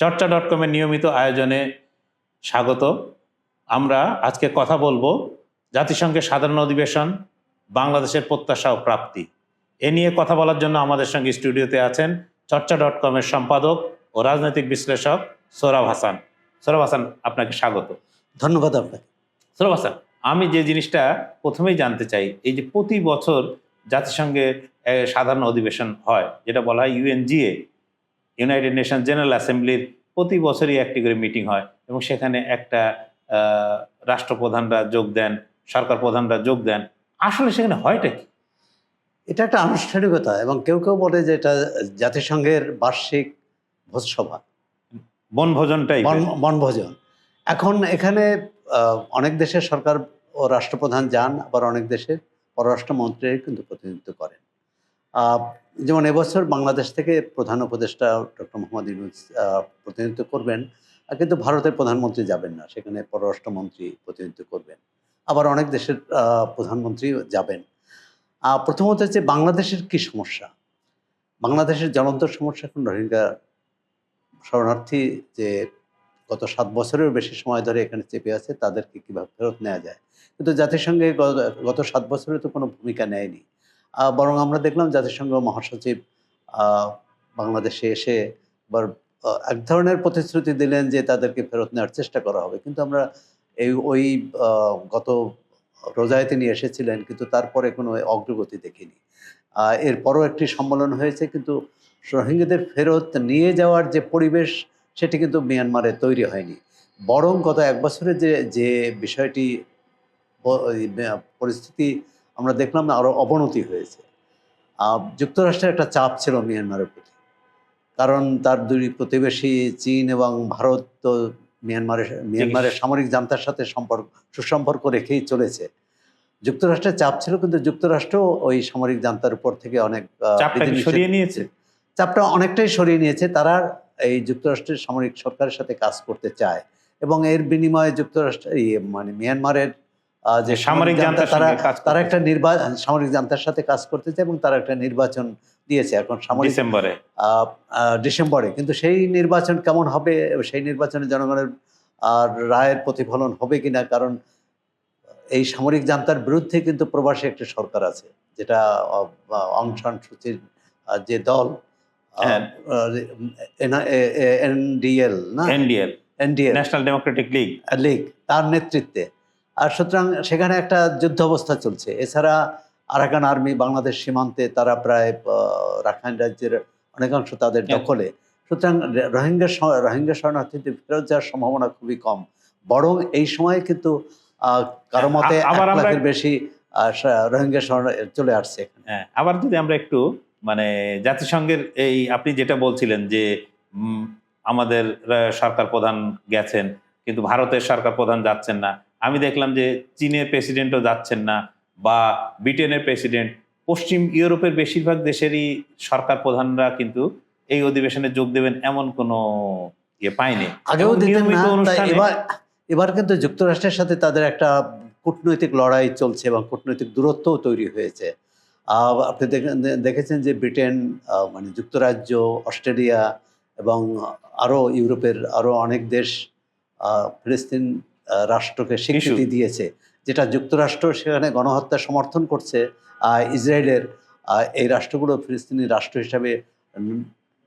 চর্চা ডট কমের নিয়মিত আয়োজনে স্বাগত। আমরা আজকে কথা বলব জাতিসংঘের সাধারণ অধিবেশন বাংলাদেশের প্রত্যাশা ও প্রাপ্তি। এ নিয়ে কথা বলার জন্য আমাদের সঙ্গে স্টুডিওতে আছেন চর্চা ডট কমের সম্পাদক ও রাজনৈতিক বিশ্লেষক সোরাব হাসান। সোরাব হাসান আপনাকে স্বাগত। ধন্যবাদ আপনাকে। সোরাব হাসান আমি যে জিনিসটা প্রথমেই জানতে চাই এই যে প্রতি বছর জাতিসংঘের সাধারণ অধিবেশন হয় যেটা বলা হয় ইউএনজিএ ইউনাইটেড নেশন জেনারেল অ্যাসেম্বলির প্রতি বছরই একটি করে মিটিং হয় এবং সেখানে একটা রাষ্ট্রপ্রধানরা যোগ দেন সরকার প্রধানরা যোগ দেন। আসলে সেখানে হয়টা কি? এটা একটা আনুষ্ঠানিকতা এবং কেউ কেউ বলে যে এটা জাতিসংঘের বার্ষিক ভোজসভা। বনভোজনটাই বন- বনভোজন। এখন এখানে অনেক দেশের সরকার ও রাষ্ট্রপ্রধান যান আবার অনেক দেশের পররাষ্ট্রমন্ত্রী কিন্তু প্রতিনিধিত্ব করেন। যেমন এবছর বাংলাদেশ থেকে প্রধান উপদেষ্টা ডক্টর মোহাম্মদ ইউনুস প্রতিনিধিত্ব করবেন কিন্তু ভারতের প্রধানমন্ত্রী যাবেন না, সেখানে পররাষ্ট্রমন্ত্রী প্রতিনিধিত্ব করবেন। আবার অনেক দেশের প্রধানমন্ত্রী যাবেন। প্রথমত হচ্ছে বাংলাদেশের কি সমস্যা? বাংলাদেশের জ্বলন্ত সমস্যা এখন রোহিঙ্গা শরণার্থী যে গত সাত বছরের বেশি সময় ধরে এখানে চেপে আছে, তাদেরকে কীভাবে ফেরত নেওয়া যায়? কিন্তু জাতিসংঘে গত সাত বছরে তো কোনো ভূমিকা নেয়নি। বরং আমরা দেখলাম জাতিসংঘ মহাসচিব বাংলাদেশে এসে এক ধরনের প্রতিশ্রুতি দিলেন যে তাদেরকে ফেরত নেওয়ার চেষ্টা করা হবে। কিন্তু আমরা এই, ওই গত রোজায় তিনি এসেছিলেন, কিন্তু তারপরে কোনো অগ্রগতি দেখিনি। এরপরও একটি সম্মেলন হয়েছে, কিন্তু রোহিঙ্গাদের ফেরত নিয়ে যাওয়ার যে পরিবেশ, সেটি কিন্তু মিয়ানমারে তৈরি হয়নি। বরং গত এক বছরে যে যে বিষয়টি পরিস্থিতি আমরা দেখলাম আরও অবনতি হয়েছে। যুক্তরাষ্ট্রের একটা চাপ ছিল মিয়ানমারের প্রতি। কারণ তার দুই প্রতিবেশী চীন এবং ভারত তো মিয়ানমারের মিয়ানমারের সামরিক জান্তার সাথে সম্পর্ক সুসম্পর্ক রেখেই চলেছে। যুক্তরাষ্ট্রের চাপ ছিল কিন্তু যুক্তরাষ্ট্র ওই সামরিক জান্তার উপর থেকে অনেক সরিয়ে নিয়েছে। চাপটা অনেকটাই সরিয়ে নিয়েছে। তারা এই যুক্তরাষ্ট্রের সামরিক সরকারের সাথে কাজ করতে চায় এবং এর বিনিময়ে যুক্তরাষ্ট্র মানে মিয়ানমারের যে সামরিক জান্তার তারা তারা একটা নির্বাচন সামরিক জান্তার সাথে কাজ করতে চায় এবং তারা একটা নির্বাচন দিয়েছে এখন সামরিক ডিসেম্বরে। ডিসেম্বরে। কিন্তু সেই নির্বাচন কেমন হবে সেই নির্বাচনে জনগণের আর রায়ের প্রতিফলন হবে কিনা? কারণ এই সামরিক জান্তার বিরুদ্ধে কিন্তু প্রবাসী একটি সরকার আছে যেটা অং সান সুচির যে দল হ্যাঁ। এনডিএল না? NDL NDL national democratic league. League তার নেতৃত্বে। আর সুতরাং সেখানে একটা যুদ্ধ অবস্থা চলছে। এছাড়া আরাকান আর্মি বাংলাদেশ সীমান্তে তারা প্রায় রাখাইন রাজ্যের অনেকাংশ তাদের হ্যাঁ। দখলে। সুতরাং রোহিঙ্গা রোহিঙ্গা শরণার্থীদের ফেরত যাওয়ার সম্ভাবনা খুবই কম। বরং এই সময়ে কিন্তু কারও মতে লাখের বেশি আহ, রোহিঙ্গা শরণ চলে আসছে হ্যাঁ আবার যদি আমরা একটু মানে জাতিসংঘের এই আপনি যেটা বলছিলেন যে উম, আমাদের সরকার প্রধান গেছেন কিন্তু ভারতের সরকার প্রধান যাচ্ছেন না আমি দেখলাম যে চীনের প্রেসিডেন্টও যাচ্ছেন না বা ব্রিটেনের প্রেসিডেন্ট পশ্চিম ইউরোপের বেশিরভাগ দেশেরই সরকার প্রধানরা কিন্তু এই অধিবেশনে যোগ দেবেন এমন কোনো ইয়ে পাইনি আগেও নিয়মিত অনুষ্ঠানে- এবার এবার কিন্তু যুক্তরাষ্ট্রের সাথে তাদের একটা কূটনৈতিক লড়াই চলছে এবং কূটনৈতিক দূরত্বও তৈরি হয়েছে। আপনি দেখে- দেখেছেন যে ব্রিটেন মানে যুক্তরাজ্য অস্ট্রেলিয়া এবং আরও ইউরোপের আরও অনেক দেশ ফিলিস্তিন রাষ্ট্রকে স্বীকৃতি দিয়েছে যেটা যুক্তরাষ্ট্র সেখানে গণহত্যা সমর্থন করছে ইসরায়েলের এই রাষ্ট্রগুলো ফিলিস্তিনি রাষ্ট্র হিসাবে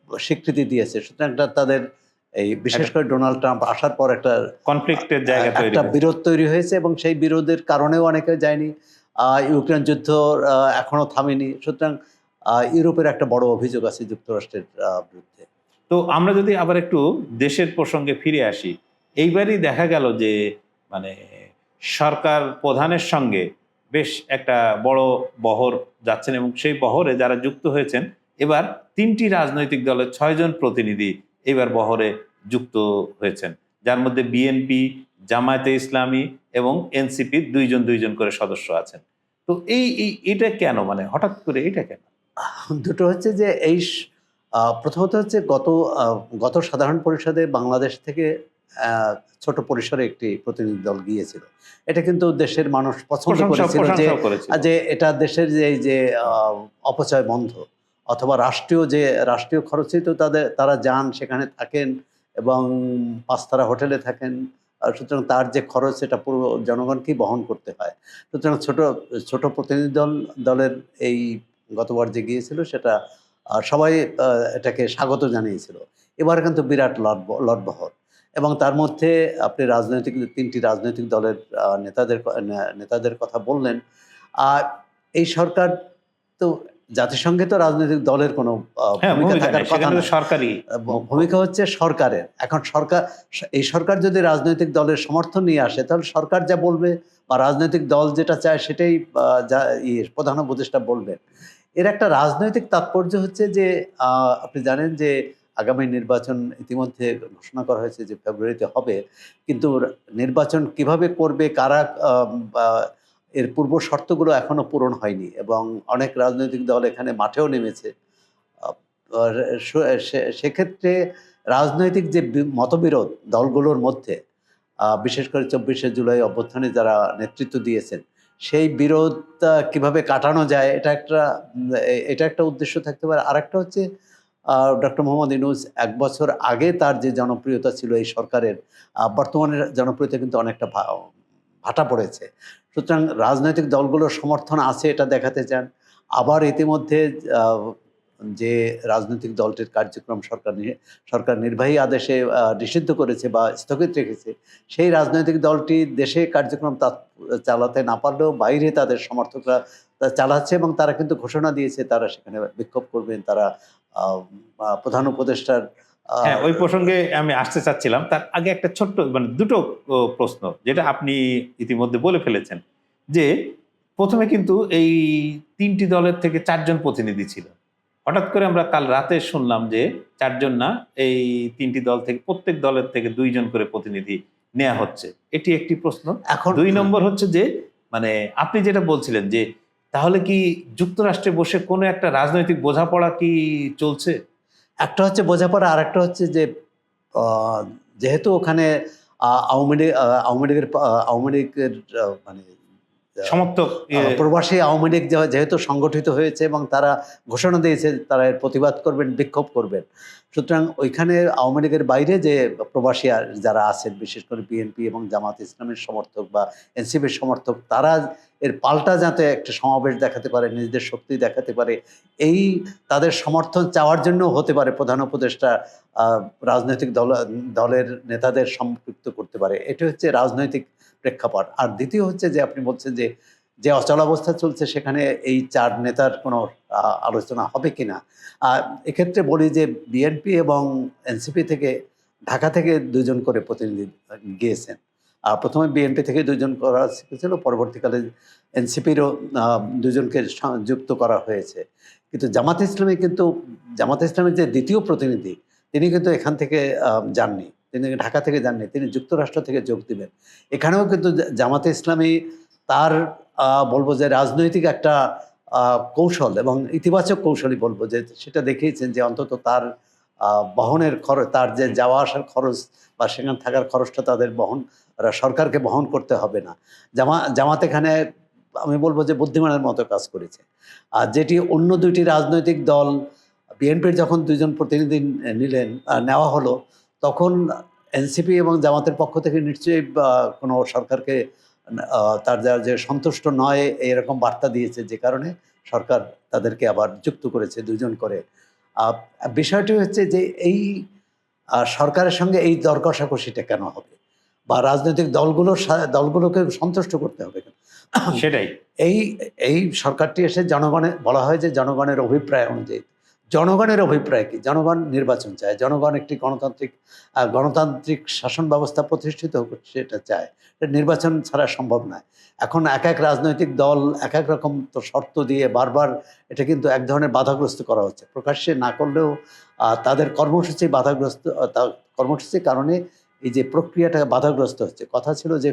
স্বীকৃতি দিয়েছে। সুতরাং তাদের এই বিশেষ করে ডোনাল্ড ট্রাম্প আসার পর একটা কনফ্লিক্টের জায়গা একটা বিরোধ তৈরি হয়েছে এবং সেই বিরোধের কারণেও অনেকে যায়নি। ইউক্রেন যুদ্ধ এখনও থামেনি। সুতরাং ইউরোপের একটা বড় অভিযোগ আছে যুক্তরাষ্ট্রের বিরুদ্ধে। তো আমরা যদি আবার একটু দেশের প্রসঙ্গে ফিরে আসি এইবারই দেখা গেল যে মানে সরকার প্রধানের সঙ্গে বেশ একটা বড় বহর যাচ্ছেন এবং সেই বহরে যারা যুক্ত হয়েছেন, এবার তিনটি রাজনৈতিক দলের ছয়জন প্রতিনিধি এবার বহরে যুক্ত হয়েছেন। যার মধ্যে বিএনপি, জামায়াতে ইসলামী এবং এনসিপি দুইজন দুইজন করে সদস্য আছেন। তো এই এটা কেন? মানে হঠাৎ করে এটা কেন? দুটো হচ্ছে যে, এই প্রথমত হচ্ছে গত গত সাধারণ পরিষদে বাংলাদেশ থেকে ছোট পরিসরে একটি প্রতিনিধি দল গিয়েছিল। এটা কিন্তু দেশের মানুষ পছন্দ করেছিল যে যে এটা দেশের যে এই যে অপচয় বন্ধ অথবা রাষ্ট্রীয় যে রাষ্ট্রীয় খরচেই তো তাদের তারা যান সেখানে থাকেন এবং পাঁচতারা হোটেলে থাকেন। সুতরাং তার যে খরচ সেটা পুরো জনগণকেই বহন করতে হয়। সুতরাং ছোট ছোট প্রতিনিধি দল দলের এই গতবার যে গিয়েছিল সেটা সবাই এটাকে স্বাগত জানিয়েছিল। এবার কিন্তু বিরাট লট লটবহর এবং তার মধ্যে আপনি রাজনৈতিক তিনটি রাজনৈতিক দলের নেতাদের নেতাদের কথা বললেন। আর এই সরকার তো জাতিসংঘে তো রাজনৈতিক দলের কোনো হ্যাঁ ভূমিকা থাকার কথা। সরকারি ভূমিকা হচ্ছে সরকারের। এখন সরকার এই সরকার যদি রাজনৈতিক দলের সমর্থন নিয়ে আসে তাহলে সরকার যা বলবে বা রাজনৈতিক দল যেটা চায় সেটাই যা ইয়ে, প্রধান উপদেষ্টা বলবেন। এর একটা রাজনৈতিক তাৎপর্য হচ্ছে যে আহ, আপনি জানেন যে আগামী নির্বাচন ইতিমধ্যে ঘোষণা করা হয়েছে যে ফেব্রুয়ারিতে হবে। কিন্তু নির্বাচন কীভাবে করবে, কারা এর পূর্ব শর্তগুলো এখনও পূরণ হয়নি এবং অনেক রাজনৈতিক দল এখানে মাঠেও নেমেছে। সেক্ষেত্রে রাজনৈতিক যে মতবিরোধ দলগুলোর মধ্যে বিশেষ করে চব্বিশে জুলাই অভ্যুত্থানে যারা নেতৃত্ব দিয়েছেন, সেই বিরোধ কীভাবে কাটানো যায়, এটা একটা এটা একটা উদ্দেশ্য থাকতে পারে। আর হচ্ছে ডক্টর মোহাম্মদ ইনুস এক বছর আগে তার যে জনপ্রিয়তা ছিল এই সরকারের বর্তমানের জনপ্রিয়তা কিন্তু অনেকটা ভাটা পড়েছে। সুতরাং রাজনৈতিক দলগুলোর সমর্থন আছে এটা দেখাতে চান। আবার ইতিমধ্যে যে রাজনৈতিক দলটির কার্যক্রম সরকার সরকার নির্বাহী আদেশে নিষিদ্ধ করেছে বা স্থগিত রেখেছে, সেই রাজনৈতিক দলটি দেশে কার্যক্রম তা- চালাতে না পারলেও বাইরে তাদের সমর্থকরা চালাচ্ছে এবং তারা কিন্তু ঘোষণা দিয়েছে তারা সেখানে বিক্ষোভ করবেন, তারা প্রধান উপদেষ্টার হ্যাঁ ওই প্রসঙ্গে আমি আসতে চাচ্ছিলাম। তার আগে একটা ছোট্ট মানে দুটো প্রশ্ন যেটা আপনি ইতিমধ্যে বলে ফেলেছেন যে প্রথমে কিন্তু এই তিনটি দলের থেকে চারজন প্রতিনিধি ছিল। হঠাৎ করে আমরা কাল রাতে শুনলাম যে চারজন না এই তিনটি দল থেকে প্রত্যেক দলের থেকে দুইজন করে প্রতিনিধি নেওয়া হচ্ছে। এটি একটি প্রশ্ন। এখন দুই নম্বর হচ্ছে যে মানে আপনি যেটা বলছিলেন যে তাহলে কি যুক্তরাষ্ট্রে বসে কোনো একটা রাজনৈতিক বোঝাপড়া কি চলছে? একটা হচ্ছে বোঝাপড়া আর একটা হচ্ছে যে যেহেতু ওখানে আওয়ামী লীগ আওয়ামী লীগের আওয়ামী লীগের মানে সমর্থক প্রবাসী আওয়ামী লীগ যেহেতু সংগঠিত হয়েছে এবং তারা ঘোষণা দিয়েছে তারা এর প্রতিবাদ করবেন বিক্ষোভ করবেন। সুতরাং ওইখানে আওয়ামী লীগের বাইরে যে প্রবাসী যারা আছেন বিশেষ করে বিএনপি এবং জামাত ইসলামের সমর্থক বা এনসিপির সমর্থক তারা এর পাল্টা যাতে একটা সমাবেশ দেখাতে পারে নিজেদের শক্তি দেখাতে পারে এই তাদের সমর্থন চাওয়ার জন্য হতে পারে প্রধান উপদেষ্টা রাজনৈতিক দল দলের নেতাদের সম্পৃক্ত করতে পারে। এটা হচ্ছে রাজনৈতিক প্রেক্ষাপট। আর দ্বিতীয় হচ্ছে যে আপনি বলছেন যে যে অচলাবস্থা চলছে, সেখানে এই চার নেতার কোনো আলোচনা হবে কিনা? আর এক্ষেত্রে বলি যে বিএনপি এবং এনসিপি থেকে ঢাকা থেকে দুজন করে প্রতিনিধি গিয়েছেন। আর প্রথমে বিএনপি থেকে দুজন করা ছিল, পরবর্তীকালে এনসিপিরও দুজনকে যুক্ত করা হয়েছে। কিন্তু জামাত ইসলামী কিন্তু, জামাত ইসলামের যে দ্বিতীয় প্রতিনিধি, তিনি কিন্তু এখান থেকে যাননি। তিনি ঢাকা থেকে যাননি, তিনি যুক্তরাষ্ট্র থেকে যোগ দিবেন। এখানেও কিন্তু জামাতে ইসলামী তার বলব যে রাজনৈতিক একটা কৌশল এবং ইতিবাচক কৌশলই বলব যে সেটা দেখিয়েছেন যে অন্তত তার বহনের খরচ তার যে যাওয়া আসার খরচ বা সেখানে থাকার খরচটা তাদের বহন সরকারকে বহন করতে হবে না। জামা, জামাত এখানে আমি বলব যে বুদ্ধিমানের মতো কাজ করেছে। আর যেটি অন্য দুইটি রাজনৈতিক দল, বিএনপির যখন দুজন প্রতিনিধি নিলেন নেওয়া হলো, তখন এনসিপি এবং জামাতের পক্ষ থেকে নিশ্চয়ই কোনো সরকারকে তার যা যে সন্তুষ্ট নয় এরকম বার্তা দিয়েছে যে কারণে সরকার তাদেরকে আবার যুক্ত করেছে দুজন করে। বিষয়টি হচ্ছে যে এই সরকারের সঙ্গে এই দর কষাকষিটা কেন হবে? বা রাজনৈতিক দলগুলোর দলগুলোকে সন্তুষ্ট করতে হবে কেন? সেটাই। এই এই সরকারটি এসে জনগণের বলা হয় যে জনগণের অভিপ্রায় অনুযায়ী। জনগণের অভিপ্রায় কি? জনগণ নির্বাচন চায়, জনগণ একটি গণতান্ত্রিক গণতান্ত্রিক শাসন ব্যবস্থা প্রতিষ্ঠিত হোক, সেটা চায়। নির্বাচন ছাড়া সম্ভব নয়। এখন এক এক রাজনৈতিক দল এক এক রকম তো শর্ত দিয়ে বারবার এটা কিন্তু এক ধরনের বাধাগ্রস্ত করা হচ্ছে। প্রকাশ্যে না করলেও তাদের কর্মসূচি বাধাগ্রস্ত কর্মসূচির কারণে এই যে প্রক্রিয়াটা বাধাগ্রস্ত হচ্ছে। কথা ছিল যে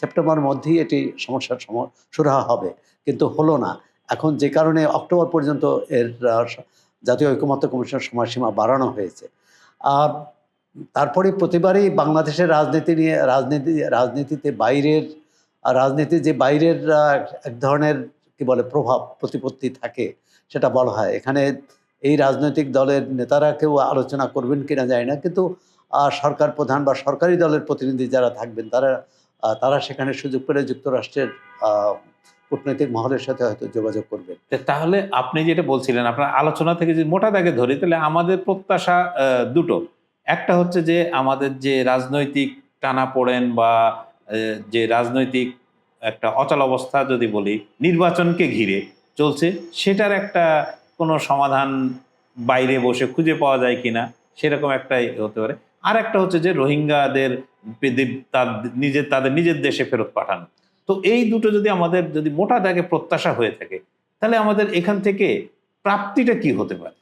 সেপ্টেম্বর মধ্যেই এটি সমস্যার সম, সুরাহা হবে, কিন্তু হলো না। এখন যে কারণে অক্টোবর পর্যন্ত এর জাতীয় ঐকমত্য কমিশনের সময়সীমা বাড়ানো হয়েছে। আর তারপরে প্রতিবারই বাংলাদেশের রাজনীতি নিয়ে, রাজনীতি, রাজনীতিতে বাইরের রাজনীতি যে বাইরের এক ধরনের কি বলে, প্রভাব, প্রতিপত্তি থাকে, সেটা বলা হয়। এখানে এই রাজনৈতিক দলের নেতারা কেউ আলোচনা করবেন কিনা যায় না, কিন্তু সরকার প্রধান বা সরকারি দলের প্রতিনিধি যারা থাকবেন, তারা তারা সেখানে সুযোগ পেলে যুক্তরাষ্ট্রের কূটনৈতিক মহলের সাথে হয়তো যোগাযোগ করবেন। তা তাহলে আপনি যেটা বলছিলেন, আপনার আলোচনা থেকে যদি মোটা দাগে ধরি, তাহলে আমাদের প্রত্যাশা দুটো। একটা হচ্ছে যে আমাদের যে রাজনৈতিক টানাপোড়েন বা যে রাজনৈতিক একটা অচল অবস্থা যদি বলি, নির্বাচনকে ঘিরে চলছে, সেটার একটা কোনো সমাধান বাইরে বসে খুঁজে পাওয়া যায় কিনা, সেরকম একটাই হতে পারে। আর একটা হচ্ছে যে রোহিঙ্গাদের নিজের তাদের নিজের দেশে ফেরত পাঠানো। তো এই দুটো যদি আমাদের যদি মোটা দাগে প্রত্যাশা হয়ে থাকে তাহলে আমাদের এখান থেকে প্রাপ্তিটা কি হতে পারে?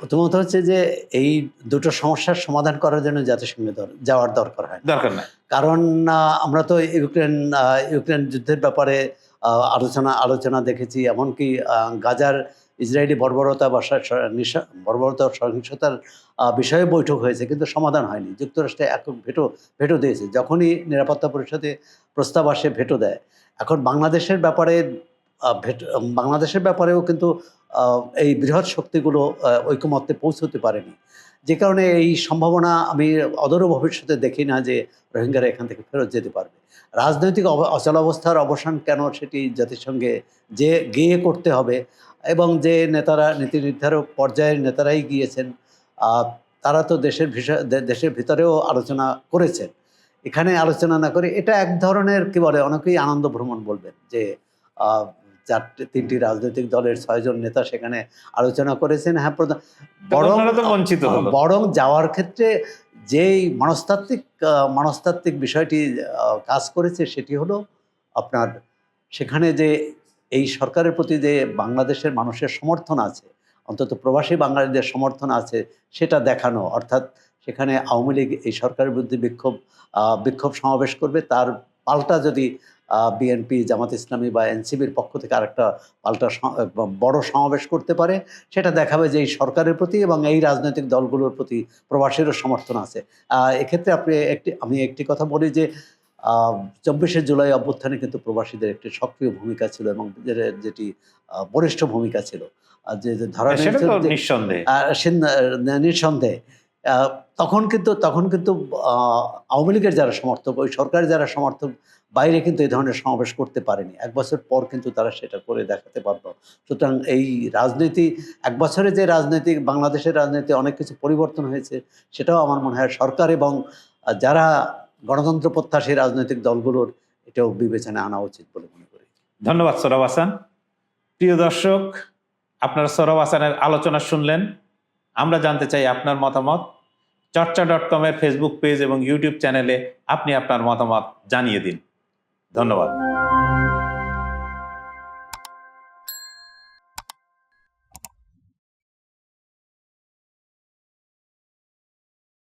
প্রথমত হচ্ছে যে এই দুটো সমস্যার সমাধান করার জন্য জাতিসংঘে যাওয়ার দরকার হয়। দরকার না কারণ আমরা তো ইউক্রেন ইউক্রেন যুদ্ধের ব্যাপারে আলোচনা আলোচনা দেখেছি এমনকি গাজার ইসরায়েলি বর্বরতা বা বর্বরতা সহিংসতার বিষয়ে বৈঠক হয়েছে, কিন্তু সমাধান হয়নি। যুক্তরাষ্ট্রে একক ভেটো ভেটো দিয়েছে। যখনই নিরাপত্তা পরিষদে প্রস্তাব আসে, ভেটো দেয়। এখন বাংলাদেশের ব্যাপারে ভেটো বাংলাদেশের ব্যাপারেও কিন্তু এই বৃহৎ শক্তিগুলো ঐকমত্যে পৌঁছতে পারেনি। যে কারণে এই সম্ভাবনা আমি অদূর ভবিষ্যতে দেখি না যে রোহিঙ্গারা এখান থেকে ফেরত যেতে পারবে। রাজনৈতিক অচলাবস্থার অবসান কেন সেটি জাতিসংঘে যে, গিয়ে করতে হবে এবং যে নেতারা নীতি নির্ধারক পর্যায়ের নেতারাই গিয়েছেন তারা তো দেশের দেশের ভিতরেও আলোচনা করেছেন। এখানে আলোচনা না করে এটা এক ধরনের কি বলে অনেকেই আনন্দ ভ্রমণ বলবেন যে চারটে তিনটি রাজনৈতিক দলের ছয়জন নেতা সেখানে আলোচনা করেছেন। হ্যাঁ প্রধান বরং বঞ্চিত বরং যাওয়ার ক্ষেত্রে যেই মনস্তাত্ত্বিক মনস্তাত্ত্বিক বিষয়টি কাজ করেছে সেটি হলো আপনার সেখানে যে এই সরকারের প্রতি যে বাংলাদেশের মানুষের সমর্থন আছে, অন্তত প্রবাসী বাঙালিদের সমর্থন আছে, সেটা দেখানো, অর্থাৎ সেখানে আওয়ামী লীগ এই সরকারের বিরুদ্ধে বিক্ষোভ বিক্ষোভ সমাবেশ করবে, তার পাল্টা যদি বিএনপি, জামাত ইসলামী বা এনসিবির পক্ষ থেকে আরেকটা পাল্টা বড় সমাবেশ করতে পারে, সেটা দেখাবে যে এই সরকারের প্রতি এবং এই রাজনৈতিক দলগুলোর প্রতি প্রবাসীরও সমর্থন আছে। এক্ষেত্রে আপনি একটি, আমি একটি কথা বলি যে চব্বিশে জুলাই অভ্যুত্থানে কিন্তু প্রবাসীদের একটি সক্রিয় ভূমিকা ছিল এবং যেটি আহ, বলিষ্ঠ ভূমিকা ছিল। যে ধরা সেটা তো যে- নিঃসন্দেহে। আহ, নিঃসন্দেহে। তখন কিন্তু তখন কিন্তু আওয়ামী লীগের যারা সমর্থক ওই সরকারের যারা সমর্থক বাইরে কিন্তু এই ধরনের সমাবেশ করতে পারেনি। এক বছর পর কিন্তু তারা সেটা করে দেখাতে পারল। সুতরাং এই রাজনীতি এক বছরে যে রাজনৈতিক বাংলাদেশের রাজনীতি অনেক কিছু পরিবর্তন হয়েছে সেটাও আমার মনে হয় সরকার এবং যারা গণতন্ত্র প্রত্যাশী রাজনৈতিক দলগুলোর এটাও বিবেচনা আনা উচিত বলে মনে করি। ধন্যবাদ সৌরভ হাসান। প্রিয় দর্শক, আপনারা সৌরভ হাসানের আলোচনা শুনলেন। আমরা জানতে চাই আপনার মতামত। চর্চা ডট কমের ফেসবুক পেজ এবং ইউটিউব চ্যানেলে আপনি আপনার মতামত জানিয়ে দিন। ধন্যবাদ।